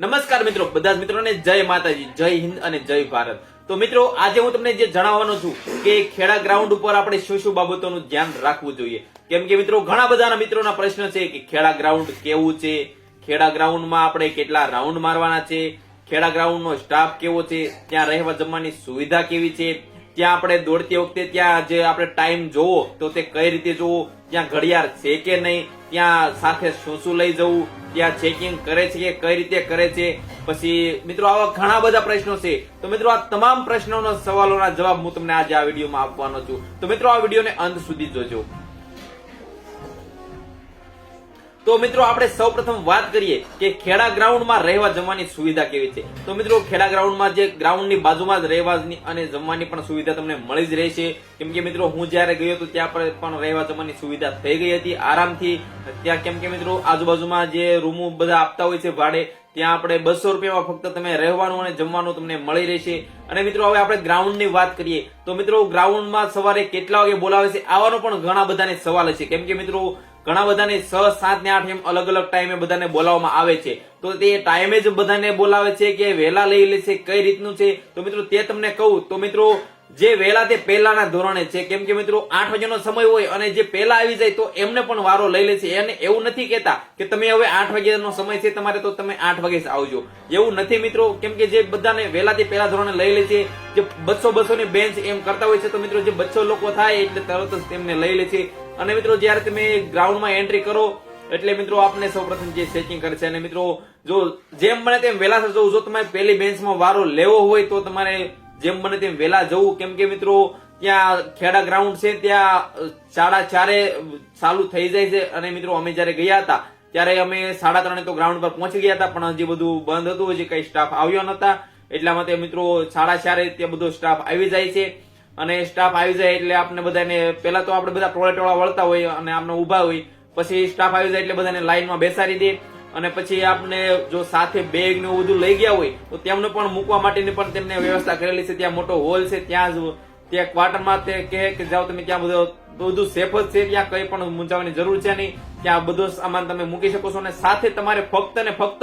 નમસ્કાર મિત્રો, બધા જ મિત્રોને જય માતાજી, જય હિન્દ અને જય ભારત. તો મિત્રો, આજે હું તમને જે જણાવવાનો છું કે ખેડા ગ્રાઉન્ડ ઉપર આપણે શું શું બાબતોનું ધ્યાન રાખવું જોઈએ. કેમ કે મિત્રો, ઘણા બધાના મિત્રોના પ્રશ્ન છે કે ખેડા ગ્રાઉન્ડ કેવું છે? ખેડા ગ્રાઉન્ડમાં આપણે કેટલા રાઉન્ડ મારવાના છે? ખેડા ગ્રાઉન્ડનો સ્ટાફ કેવો છે? ત્યાં રહેવા જમવાની સુવિધા કેવી છે? ત્યાં આપણે દોડતી વખતે ત્યાં જે આપણે ટાઈમ જોવો, તો તે કઈ રીતે જોવો? ત્યાં ઘડિયાળ છે કે નહીં? ત્યાં સાથે શું શું લઈ જવું? ત્યાં ચેકિંગ કરે છે કે કઈ રીતે કરે છે? પછી મિત્રો, આવા ઘણા બધા પ્રશ્નો છે. તો મિત્રો, આ તમામ પ્રશ્નોના સવાલોના જવાબ હું તમને આજે આ વિડીયોમાં આપવાનો છું. તો મિત્રો, આ વિડીયોને અંત સુધી જોજો. તો મિત્રો આપણે સૌપ્રથમ વાત કરીએ કે ખેડા ગ્રાઉન્ડમાં રહેવા જમવાની સુવિધા કેવી છે? તો મિત્રો ખેડા ગ્રાઉન્ડમાં જે ગ્રાઉન્ડની બાજુમાં જ રહેવાની અને જમવાની પણ સુવિધા તમને મળી જ રહેશે. કેમ કે મિત્રો હું જ્યારે ગયો હતો ત્યાં પર પણ રહેવા જમવાની સુવિધા થઈ ગઈ હતી. આરામથી ત્યાં કેમ કે મિત્રો આજુબાજુમાં જે રૂમો બધા આપતા હોય છે ભાડે, ત્યાં આપણે બસો રૂપિયામાં ફક્ત તમે રહેવાનું અને જમવાનું તમને મળી રહેશે. અને મિત્રો હવે આપણે ગ્રાઉન્ડની વાત કરીએ. તો મિત્રો ગ્રાઉન્ડમાં સવારે કેટલા વાગે બોલાવે છે? આવાનો પણ ઘણા બધાને સવાલ છે કેમ કે મિત્રો ઘણા બધાને છ, સાત ને આઠ એમ અલગ અલગ ટાઈમે બધાને બોલાવવામાં આવે છે. તો તે ટાઈમે જ બધાને બોલાવે છે કે વહેલા લઈ લે છે, કઈ રીતનું છે? તો મિત્રો, તે તમને કહું. તો મિત્રો જે વહેલા તે પહેલાના ધોરણે છે. કેમ કે મિત્રો, આઠ વાગ્યાનો સમય હોય અને જે પહેલા આવી જાય તો એમને પણ વારો લઈ લે છે. એને એવું નથી કહેતા કે તમે હવે આઠ વાગ્યાનો સમય છે તમારે તો તમે આઠ વાગે આવજો. એવું નથી મિત્રો. કેમ કે જે બધાને વહેલાથી પહેલા ધોરણે લઈ લે છે. જે બસો બસો ની બેન્ચ એમ કરતા હોય છે, તો મિત્રો જે બસો લોકો થાય એટલે તરત જ તેમને લઈ લે છે. અને મિત્રો, જ્યારે તમે ગ્રાઉન્ડમાં એન્ટ્રી કરો, એટલે મિત્રો આપને સૌપ્રથમ જે ચેકિંગ કરે છે. અને મિત્રો, જો જેમ બને તેમ વહેલા જો તમારે પહેલી બેન્ચમાં વારો લેવો હોય તો તમારે જેમ બને તેમ વહેલા જવું, કેમ કે મિત્રો, ત્યાં ખેડા ગ્રાઉન્ડ છે, ત્યાં સાડા ચારે ચાલુ થઈ જાય છે. અને મિત્રો, અમે જયારે ગયા હતા, ત્યારે અમે સાડા ત્રણે તો ગ્રાઉન્ડ પર પહોંચી ગયા હતા, પણ હજી બધું બંધ હતું, હજી કઈ સ્ટાફ આવ્યો નતા એટલા માટે મિત્રો, સાડા ચારે ત્યાં બધો સ્ટાફ આવી જાય છે. અને સ્ટાફ આવી જાય એટલે આપણે બધાને, પહેલા તો આપણે બધા ટોળા વળતા હોય અને આપણે ઊભા હોય, પછી સ્ટાફ આવી જાય એટલે બધાને લાઈનમાં બેસાડી દે. અને પછી આપને જો સાથે બેગ ને બધું લઈ ગયા હોય, તો તેમને પણ મૂકવા માટેની પણ તેમને વ્યવસ્થા કરેલી છે. ત્યાં મોટો હોલ છે, ત્યાં જ ત્યાં ક્વાર્ટરમાં તે કહે કે જાઓ તમે ત્યાં બધો બધું સેફ જ છે, ત્યાં કઈ પણ મૂંઝાવાની જરૂર છે નહીં. ત્યાં બધો સામાન તમે મૂકી શકો છો અને સાથે તમારે ફક્ત ને ફક્ત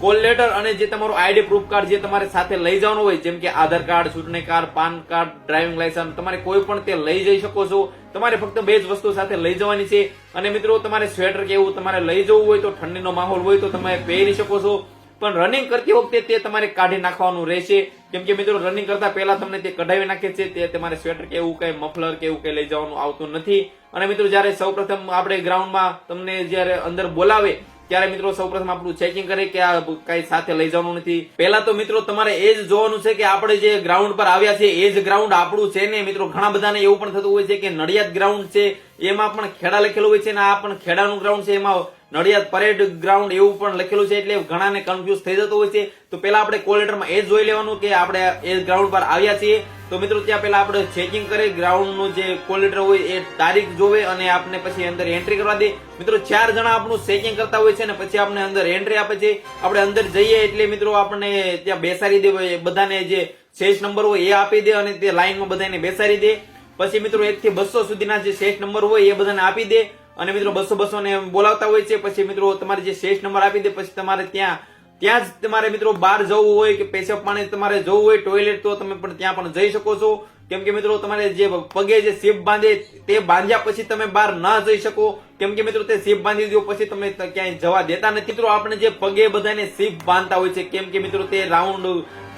કોલ લેટર અને જે તમારું આઈડી પ્રૂફ કાર્ડ જે તમારે સાથે લઈ જવાનું હોય, જેમ કે આધાર કાર્ડ, ચૂંટણી card, PAN card driving licence તમારે કોઈ પણ તે લઈ જઈ શકો છો. તમારે ફક્ત બે જ વસ્તુ સાથે લઈ જવાની છે. અને મિત્રો, તમારે સ્વેટર કે એવું તમારે લઈ જવું હોય તો ઠંડીનો માહોલ હોય તો તમે પહેરી શકો છો. પણ રનિંગ કરતી વખતે તે તમારે કાઢી નાખવાનું રહેશે. કેમ કે મિત્રો રનિંગ કરતા પહેલા તમને તે કઢાવી નાખે છે. તે તમારે સ્વેટર કે એવું કઈ મફલર કે કઈ લઈ જવાનું આવતું નથી. અને મિત્રો, જયારે સૌપ્રથમ આપણે ગ્રાઉન્ડમાં તમને જયારે અંદર બોલાવે ત્યારે મિત્રો સૌપ્રથમ આપણું ચેકિંગ કરે કે આ કઈ સાથે લઈ જવાનું નથી. પહેલા તો મિત્રો તમારે એ જ જોવાનું છે કે આપણે જે ગ્રાઉન્ડ પર આવ્યા છે એ જ ગ્રાઉન્ડ આપણું છે ને? મિત્રો ઘણા બધાને એવું પણ થતું હોય છે કે નડિયાદ ગ્રાઉન્ડ છે, એમાં પણ ખેડા લખેલું હોય છે ને આ પણ ખેડાનું ગ્રાઉન્ડ છે, એમાં નડિયાદ પરેડ ગ્રાઉન્ડ એવું પણ લખેલું છે એટલે ઘણાને કન્ફ્યુઝ થઈ જતો હોય છે. તો પેલા આપણે કોલેટરમાં એ જોઈ લેવાનું કે આપણે એ ગ્રાઉન્ડ પર આવ્યા છીએ. તો મિત્રો, ત્યાં પેલા આપણે ચેકિંગ કરી ગ્રાઉન્ડનું જે કોલ હોય એ તારીખ જોવે અને આપને પછી અંદર એન્ટ્રી કરવા દે. મિત્રો, ચાર જણા આપણું ચેકિંગ કરતા હોય છે ને પછી આપણે અંદર એન્ટ્રી આપે છે. આપણે અંદર જઈએ એટલે મિત્રો, આપણને ત્યાં બેસાડી દે બધાને જે શેષ નંબર હોય એ આપી દે અને તે લાઈનમાં બધાને બેસાડી દે. પછી મિત્રો એક થી બસો સુધીના જે શેષ નંબર હોય એ બધાને આપી દે. અને મિત્રો, બસો બસો ને બોલાવતા હોય છે. પછી મિત્રો, તમારે જે શેષ નંબર આપી દે, પછી તમારે ત્યાં ત્યાં જ તમારે મિત્રો બહાર જવું હોય કે પેશાબ પાણી તમારે જવું હોય ટોયલેટ તો તમે પણ ત્યાં પણ જઈ શકો છો. કેમ કે મિત્રો તમારે જે પગે જે સીપ બાંધે તે બાંધ્યા પછી તમે બહાર ના જઈ શકો. કેમ કે મિત્રો તે સીપ બાંધી દો પછી તમે ક્યાંય જવા દેતા નથી. મિત્રો આપણે જે પગે બધાને સીપ બાંધતા હોય છે, કેમ કે મિત્રો તે રાઉન્ડ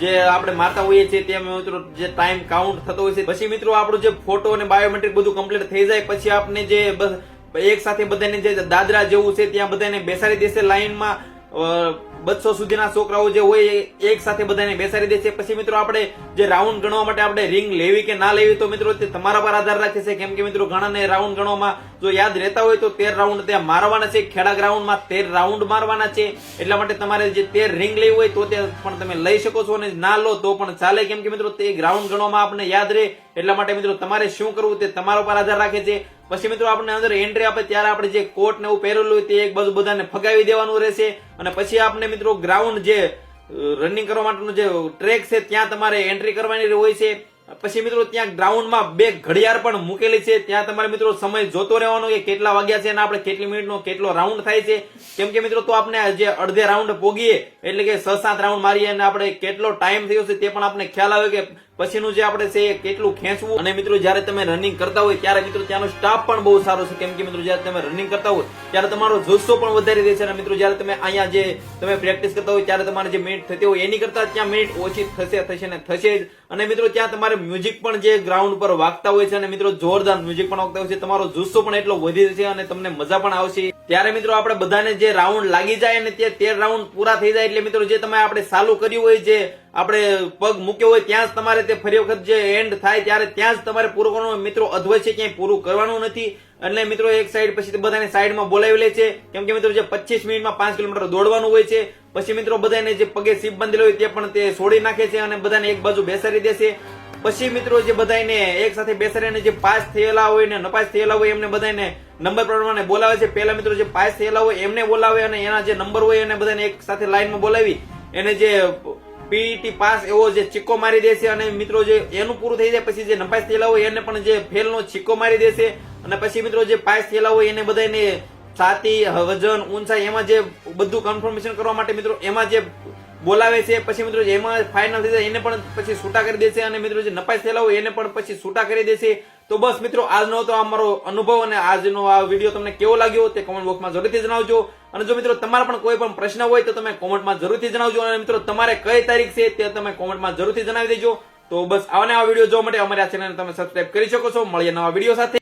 જે આપણે મારતા હોઈએ છીએ તેમ મિત્રો જે ટાઈમ કાઉન્ટ થતો હોય છે. પછી મિત્રો આપણો જે ફોટો અને બાયોમેટ્રિક બધું કમ્પ્લીટ થઈ જાય પછી આપણે જે એક સાથે બધાને જે દાદરા જેવું છે ત્યાં બધાને બેસાડી દેશે લાઈનમાં બસો સુધીના છોકરાઓ જે હોય એ એક સાથે બધાને બેસાડી દે છે. પછી મિત્રો આપણે જે રાઉન્ડ ગણવા માટે આપણે રિંગ લેવી કે ના લેવી, તો મિત્રો તે તમારા પર આધાર રાખે છે. કેમ કે મિત્રો ઘણાને રાઉન્ડ ગણવામાં જો યાદ રહેતા હોય તો તેર રાઉન્ડ ત્યાં મારવાના છે. ખેડા ગ્રાઉન્ડમાં તેર રાઉન્ડ મારવાના છે. એટલા માટે તમારે જે તેર રિંગ લેવી હોય તો તે પણ તમે લઈ શકો છો અને ના લો તો પણ ચાલે. કેમ કે મિત્રો તે ગ્રાઉન્ડ ગણવામાં આપણને યાદ રહે. એટલા માટે મિત્રો તમારે શું કરવું તે તમારા પર આધાર રાખે છે. પછી મિત્રો આપણે અંદર એન્ટ્રી આપે ત્યારે આપણે જે કોટ ને એવું પહેરેલું હોય તે એક બાજુ બધાને ફગાવી દેવાનું રહેશે. અને પછી આપણે મિત્રો ગ્રાઉન્ડ જે રનિંગ કરવા માટેનો જે ટ્રેક છે, ત્યાં તમારે એન્ટ્રી કરવાની હોય છે. પછી મિત્રો ત્યાં ગ્રાઉન્ડમાં બે ઘડિયાળ પણ મૂકેલી છે. ત્યાં તમારે મિત્રો સમય જોતો રહેવાનો કે કેટલા વાગ્યા છે અને આપણે કેટલી મિનિટનો કેટલો રાઉન્ડ થાય છે. કેમ કે મિત્રો તો આપણે જે અડધે રાઉન્ડ પોગીએ, એટલે કે છ સાત રાઉન્ડ મારીએ અને આપણે કેટલો ટાઈમ થયો છે તે પણ આપણે ખ્યાલ આવે કે પછીનું જે આપણે છે કેટલું ખેંચવું? અને મિત્રો, જ્યારે તમે રનિંગ કરતા હોય, ત્યારે મિત્રો, ત્યાંનો સ્ટાફ પણ બહુ સારો છે. કેમ કે મિત્રો, જ્યારે તમે રનિંગ કરતા હોય, ત્યારે તમારો જુસ્સો પણ વધારી દે છે. અને મિત્રો, જ્યારે તમે અહીંયા જે તમે પ્રેક્ટિસ કરતા હોય, ત્યારે તમારે જે મિનિટ થતી હોય, એની કરતા ત્યાં મિનિટ ઓછી થશે થશે ને થશે જ. અને મિત્રો, ત્યાં તમારે મ્યુઝિક પણ જે ગ્રાઉન્ડ પર વાગતા હોય છે, અને મિત્રો, જોરદાર મ્યુઝિક પણ વાગતા હોય છે. તમારો જુસ્સો પણ એટલો વધી જશે અને તમને મજા પણ આવશે. ત્યારે મિત્રો આપણે બધાને જે રાઉન્ડ લાગી જાય અને તે તેર રાઉન્ડ પૂરા થઈ જાય એટલે મિત્રો જે તમે આપણે ચાલુ કર્યું હોય, જે આપણે પગ મૂક્યો હોય, ત્યાં જ તમારે તે ફરી વખત જે એન્ડ થાય ત્યારે ત્યાં જ તમારે પૂરું કરવાનું. મિત્રો છે ક્યાંય પૂરું કરવાનું નથી. એટલે મિત્રો, એક સાઈડ પછી બધાને સાઈડમાં બોલાવી લે છે. કેમ કે મિત્રો, જે પચીસ મિનિટમાં પાંચ કિલોમીટર દોડવાનું હોય છે. પછી મિત્રો, બધાને જે પગે સીપ બાંધેલો હોય તે પણ તે છોડી નાખે છે અને બધાને એક બાજુ બેસાડી દેશે પછી મિત્રો જે બધાને એક સાથે બેસાડીને જે પાસ થયેલા હોય ને નપાસ થયેલા હોય એમને બધાને નંબર પ્રમાણે બોલાવે છે. પહેલા મિત્રો જે પાસ થયેલા હોય એમને બોલાવે અને એના જે નંબર હોય એને બધાને એક સાથે લાઈનમાં બોલાવી એને જે પીટી પાસ એવો જે ચિક્કો મારી દેશે અને મિત્રો જે એનું પૂરું થઈ જાય પછી જે નપાસ થયેલા હોય એને પણ જે ફેલનો ચિક્કો મારી દેશે અને પછી મિત્રો જે પાસ થયેલા હોય એને બધાને છાતી વજન ઊંચાઈ એમાં જે બધું કન્ફર્મેશન કરવા માટે મિત્રો એમાં જે બોલાવે છે, પછી મિત્રો એમાં ફાઇનલ થઈ જાય એને પણ પછી છૂટા કરી દેશે અને મિત્રો જે નપાસ થયેલા હોય એને પણ પછી છૂટા કરી દેશે. તો બસ મિત્રો, આજનો તો અમારો અનુભવ અને આજનો આ વીડિયો તમને કેવો લાગ્યો તે કોમેન્ટ બોક્સમાં જરૂરથી જણાવજો. અને જો મિત્રો તમારા પણ કોઈ પણ પ્રશ્ન હોય તો તમે કોમેન્ટમાં જરૂરથી જણાવજો. અને મિત્રો, તમારે કઈ તારીખ છે તે તમે કોમેન્ટમાં જરૂરથી જણાવી દેજો. તો બસ આવા નવા વીડિયો જોવા માટે અમારી આ ચેનલને તમે સબસ્ક્રાઇબ કરી શકો છો. મળીએ નવા વીડિયો સાથે.